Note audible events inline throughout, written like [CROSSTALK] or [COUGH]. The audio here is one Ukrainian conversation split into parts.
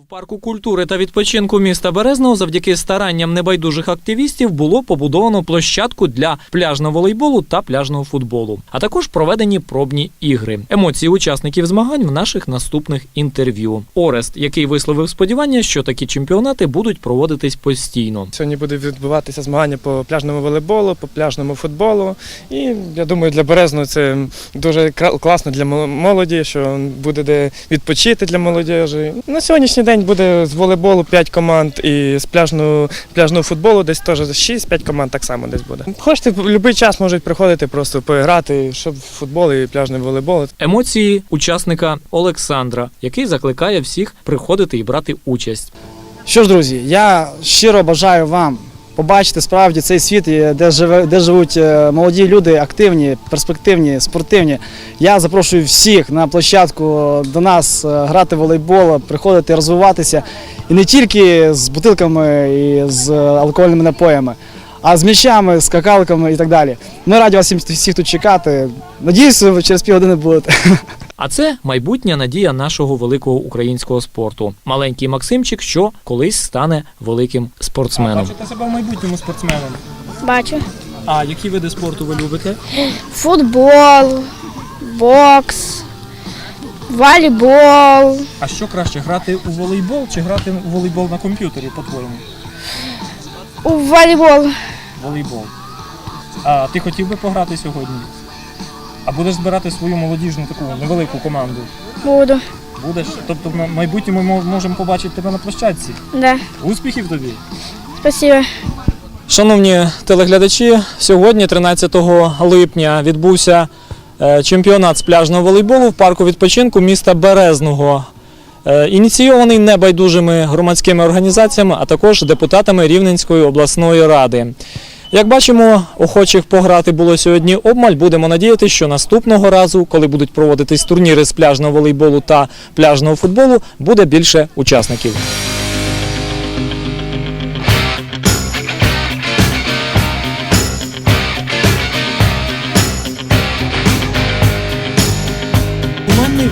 В парку культури та відпочинку міста Березного завдяки старанням небайдужих активістів було побудовано площадку для пляжного волейболу та пляжного футболу, а також проведені пробні ігри. Емоції учасників змагань в наших наступних інтерв'ю. Орест, який висловив сподівання, що такі чемпіонати будуть проводитись постійно. Сьогодні буде відбуватися змагання по пляжному волейболу, по пляжному футболу. І я думаю, для Березного це дуже класно для молоді, що буде де відпочити для молодіжі. На сьогоднішній день буде з волейболу 5 команд і з пляжного, пляжного футболу десь теж 6-5 команд так само десь буде. Хочете, в будь-який час можуть приходити просто поіграти, щоб футбол і пляжний волейбол. Емоції учасника Олександра, який закликає всіх приходити і брати участь. Що ж, друзі, я щиро бажаю вам побачити справді цей світ, де живе, де живуть е, молоді люди, активні, перспективні, спортивні. Я запрошую всіх на площадку до нас е, грати в волейбол, приходити розвиватися і не тільки з бутилками і з алкогольними напоями, а з м'ячами, скакалками і так далі. Ми раді вас всіх тут чекати. Надіюсь, ви через півгодини будете. [LAUGHS] А це майбутня надія нашого великого українського спорту. Маленький Максимчик, що колись стане великим спортсменом. Бачите себе в майбутньому спортсменом. Бачу. А які види спорту ви любите? Футбол, бокс, волейбол, А що краще грати у волейбол чи грати у волейбол на комп'ютері, по-твоєму? у волейбол. Волейбол. А ти хотів би пограти сьогодні? А будеш збирати свою молодіжну таку невелику команду? Буду. Будеш? Тобто в майбутньому ми можемо побачити тебе на площадці. Да. Успіхів тобі! Спасибо. Шановні телеглядачі, сьогодні, 13 липня, відбувся е, чемпіонат з пляжного волейболу в парку відпочинку міста Березного. Е, Ініційований небайдужими громадськими організаціями, а також депутатами Рівненської обласної ради. Як бачимо, охочих пограти було сьогодні обмаль. Будемо надіятися, що наступного разу, коли будуть проводитись турніри з пляжного волейболу та пляжного футболу, буде більше учасників.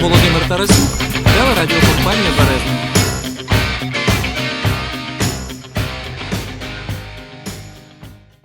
Володимир Тарасюк, телерадіокомпанія Березний.